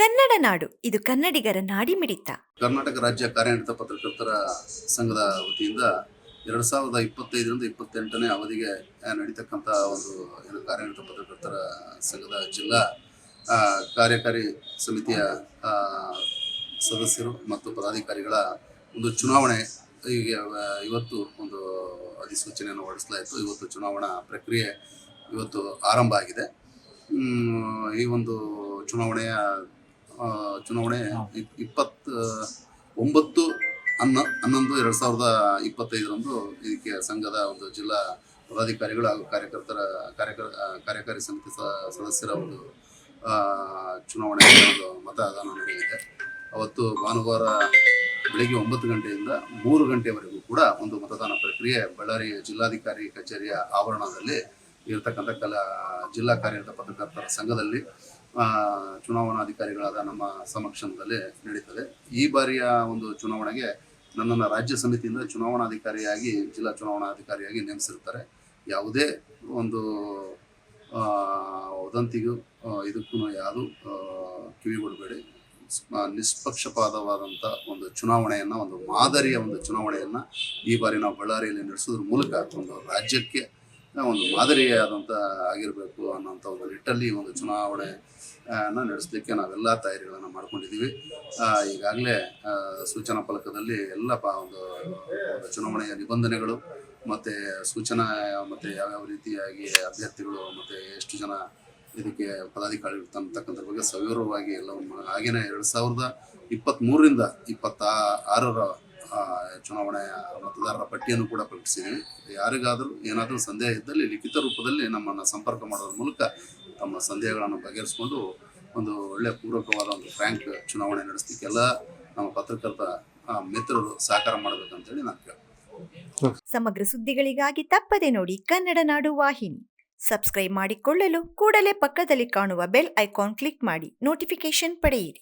ಕನ್ನಡ ನಾಡು. ಇದು ಕನ್ನಡಿಗರ ನಾಡಿ ಮಿಡಿತ ಕರ್ನಾಟಕ ರಾಜ್ಯ ಕಾರ್ಯನಿರತ ಪತ್ರಕರ್ತರ ಸಂಘದ ವತಿಯಿಂದ ಎರಡು ಸಾವಿರದ ಇಪ್ಪತ್ತೈದರಿಂದ ಇಪ್ಪತ್ತೆಂಟನೇ ಅವಧಿಗೆ ನಡೀತಕ್ಕಂಥ ಒಂದು, ಏನು, ಕಾರ್ಯನಿರತ ಪತ್ರಕರ್ತರ ಸಂಘದ ಜಿಲ್ಲಾ ಕಾರ್ಯಕಾರಿ ಸಮಿತಿಯ ಸದಸ್ಯರು ಮತ್ತು ಪದಾಧಿಕಾರಿಗಳ ಒಂದು ಚುನಾವಣೆ. ಈಗ ಇವತ್ತು ಒಂದು ಅಧಿಸೂಚನೆಯನ್ನು ಹೊರಡಿಸಲಾಯಿತು. ಇವತ್ತು ಚುನಾವಣಾ ಪ್ರಕ್ರಿಯೆ ಇವತ್ತು ಆರಂಭ ಆಗಿದೆ. ಈ ಒಂದು ಚುನಾವಣೆಯ ಚುನಾವಣೆ ಇಪ್- ಇಪ್ಪತ್ತ ಒಂಬತ್ತು ಹನ್ನ ಹನ್ನೊಂದು ಎರಡು ಸಾವಿರದ ಇಪ್ಪತ್ತೈದರಂದು ಇದಕ್ಕೆ ಸಂಘದ ಒಂದು ಜಿಲ್ಲಾ ಪದಾಧಿಕಾರಿಗಳು ಹಾಗೂ ಕಾರ್ಯಕರ್ತರ ಕಾರ್ಯಕರ್ ಕಾರ್ಯಕಾರಿ ಸಮಿತಿ ಸದಸ್ಯರ ಒಂದು ಚುನಾವಣೆ ಒಂದು ಮತದಾನ ನಡೆಯಲಿದೆ. ಅವತ್ತು ಭಾನುವಾರ ಬೆಳಿಗ್ಗೆ ಒಂಬತ್ತು ಗಂಟೆಯಿಂದ ಮೂರು ಗಂಟೆವರೆಗೂ ಕೂಡ ಒಂದು ಮತದಾನ ಪ್ರಕ್ರಿಯೆ ಬಳ್ಳಾರಿ ಜಿಲ್ಲಾಧಿಕಾರಿ ಕಚೇರಿಯ ಆವರಣದಲ್ಲಿ ಇರತಕ್ಕಂಥ ಕಲಾ ಜಿಲ್ಲಾ ಕಾರ್ಯನಿರತ ಪತ್ರಕರ್ತರ ಸಂಘದಲ್ಲಿ ಚುನಾವಣಾಧಿಕಾರಿಗಳಾದ ನಮ್ಮ ಸಮಕ್ಷಮದಲ್ಲಿ ನಡೀತದೆ. ಈ ಬಾರಿಯ ಒಂದು ಚುನಾವಣೆಗೆ ನನ್ನನ್ನು ರಾಜ್ಯ ಸಮಿತಿಯಿಂದ ಚುನಾವಣಾಧಿಕಾರಿಯಾಗಿ, ಜಿಲ್ಲಾ ಚುನಾವಣಾಧಿಕಾರಿಯಾಗಿ ನೇಮಿಸಿರ್ತಾರೆ ಯಾವುದೇ ಒಂದು ವದಂತಿಗೂ ಇದಕ್ಕೂ ಯಾರು ಕಿವಿಗೊಡಬೇಡಿ. ನಿಷ್ಪಕ್ಷಪಾತವಾದಂಥ ಒಂದು ಚುನಾವಣೆಯನ್ನು, ಒಂದು ಮಾದರಿಯ ಒಂದು ಚುನಾವಣೆಯನ್ನು ಈ ಬಾರಿ ನಾವು ಬಳ್ಳಾರಿಯಲ್ಲಿ ನಡೆಸೋದ್ರ ಮೂಲಕ ಒಂದು ರಾಜ್ಯಕ್ಕೆ ಒಂದು ಮಾದರಿಯಾದಂಥ ಆಗಿರಬೇಕು ಅನ್ನೋಂಥ ಒಂದು ನಿಟ್ಟಲ್ಲಿ ಒಂದು ಚುನಾವಣೆ ನಡೆಸಲಿಕ್ಕೆ ನಾವೆಲ್ಲ ತಯಾರಿಗಳನ್ನು ಮಾಡ್ಕೊಂಡಿದ್ದೀವಿ ಈಗಾಗಲೇ ಸೂಚನಾ ಫಲಕದಲ್ಲಿ ಎಲ್ಲ ಪ ಒಂದು ಚುನಾವಣೆಯ ನಿಬಂಧನೆಗಳು ಮತ್ತು ಸೂಚನಾ ಮತ್ತು ಯಾವ್ಯಾವ ರೀತಿಯಾಗಿ ಅಭ್ಯರ್ಥಿಗಳು ಮತ್ತು ಎಷ್ಟು ಜನ ಇದಕ್ಕೆ ಪದಾಧಿಕಾರಿಗಳು ತಂತಕ್ಕಂಥ ಬಗ್ಗೆ ಸವಿವರವಾಗಿ ಎಲ್ಲವನ್ನು ಹಾಗೆಯೇ ಎರಡು ಸಾವಿರದ ಇಪ್ಪತ್ತ್ಮೂರರಿಂದ ಇಪ್ಪತ್ತ ಆರರ ಚುನಾವಣೆಯ ಮತದಾರರ ಪಟ್ಟಿಯನ್ನು ಕೂಡ ಪ್ರಕಟಿಸಿದ್ದೀವಿ. ಯಾರಿಗಾದರೂ ಏನಾದರೂ ಸಂದೇಹ ಇದ್ದಲ್ಲಿ ಲಿಖಿತ ರೂಪದಲ್ಲಿ ನಮ್ಮನ್ನು ಸಂಪರ್ಕ ಮಾಡೋದ್ರ ಮೂಲಕ ತಮ್ಮ ಸಂದೇಹಗಳನ್ನು ಬಗೆಹರಿಸಿಕೊಂಡು ಒಂದು ಒಳ್ಳೆಯ ಪೂರಕವಾದ ಒಂದು ಫ್ರ್ಯಾಂಕ್ ಚುನಾವಣೆ ನಡೆಸಲಿಕ್ಕೆಲ್ಲ ನಮ್ಮ ಪತ್ರಕರ್ತ ಮಿತ್ರರು ಸಹಕಾರ ಮಾಡಬೇಕಂತೇಳಿ ನಾನು ಕೇಳ್ತೀನಿ. ಸಮಗ್ರ ಸುದ್ದಿಗಳಿಗಾಗಿ ತಪ್ಪದೆ ನೋಡಿ ಕನ್ನಡ ನಾಡು ವಾಹಿನಿ. ಸಬ್ಸ್ಕ್ರೈಬ್ ಮಾಡಿಕೊಳ್ಳಲು ಕೂಡಲೇ ಪಕ್ಕದಲ್ಲಿ ಕಾಣುವ ಬೆಲ್ ಐಕಾನ್ ಕ್ಲಿಕ್ ಮಾಡಿ ನೋಟಿಫಿಕೇಶನ್ ಪಡೆಯಿರಿ.